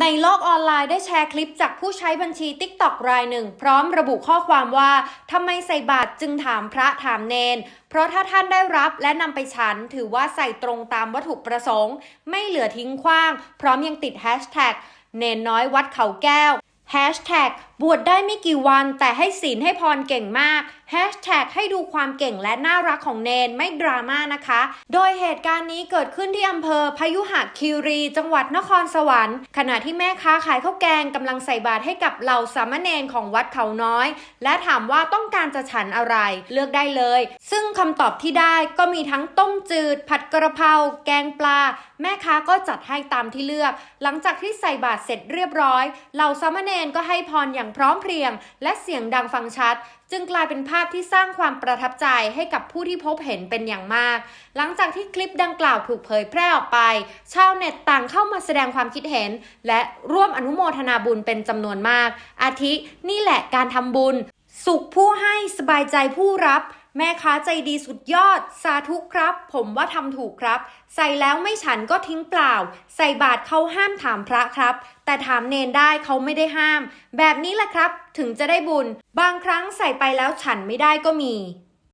ในโลกออนไลน์ได้แชร์คลิปจากผู้ใช้บัญชี TikTok รายหนึ่ง พร้อมระบุข้อความว่าทำไมใส่บาตรจึงถามพระถามเนน เพราะถ้าท่านได้รับและนำไปฉัน ถือว่าใส่ตรงตามวัตถุประสงค์ ไม่เหลือทิ้งขว้าง พร้อมยังติดแฮชแท็กเนนน้อยวัดเขาแก้ว แฮชแท็กบวชได้ไม่กี่วันแต่ให้ศีลให้พรเก่งมากแฮชแท็กให้ดูความเก่งและน่ารักของเนนไม่ดราม่านะคะ โดยเหตุการณ์นี้เกิดขึ้นที่อำเภอพยุหคีรี จังหวัดนครสวรรค์ ขณะที่แม่ค้าขายข้าวแกงกำลังใส่บาตรให้กับเหล่าสามเณรของวัดเขาน้อย และถามว่าต้องการจะฉันอะไร เลือกได้เลย ซึ่งคำตอบที่ได้ก็มีทั้งต้มจืด ผัดกระเพราแกงปลา แม่ค้าก็จัดให้ตามที่เลือก หลังจากที่ใส่บาตรเสร็จเรียบร้อยเหล่าสามเณรก็ให้พรอย่างพร้อมเพรียง และเสียงดังฟังชัด จึงกลายเป็นภาพที่สร้างความประทับใจให้กับผู้ที่พบเห็นเป็นอย่างมาก หลังจากที่คลิปดังกล่าวถูกเผยแพร่ออกไป ชาวเน็ตต่างเข้ามาแสดงความคิดเห็น และร่วมอนุโมทนาบุญเป็นจำนวนมาก อาทินี่แหละการทำบุญ สุขผู้ให้สบายใจผู้รับ แม่ค้าใจดีสุดยอด สาธุครับ ผมว่าทำถูกครับ ใส่แล้วไม่ฉันก็ทิ้งเปล่า ใส่บาตรเขาห้ามถามพระครับ แต่ถามเนนได้เขาไม่ได้ห้าม แบบนี้แหละครับ ถึงจะได้บุญ บางครั้งใส่ไปแล้วฉันไม่ได้ก็มี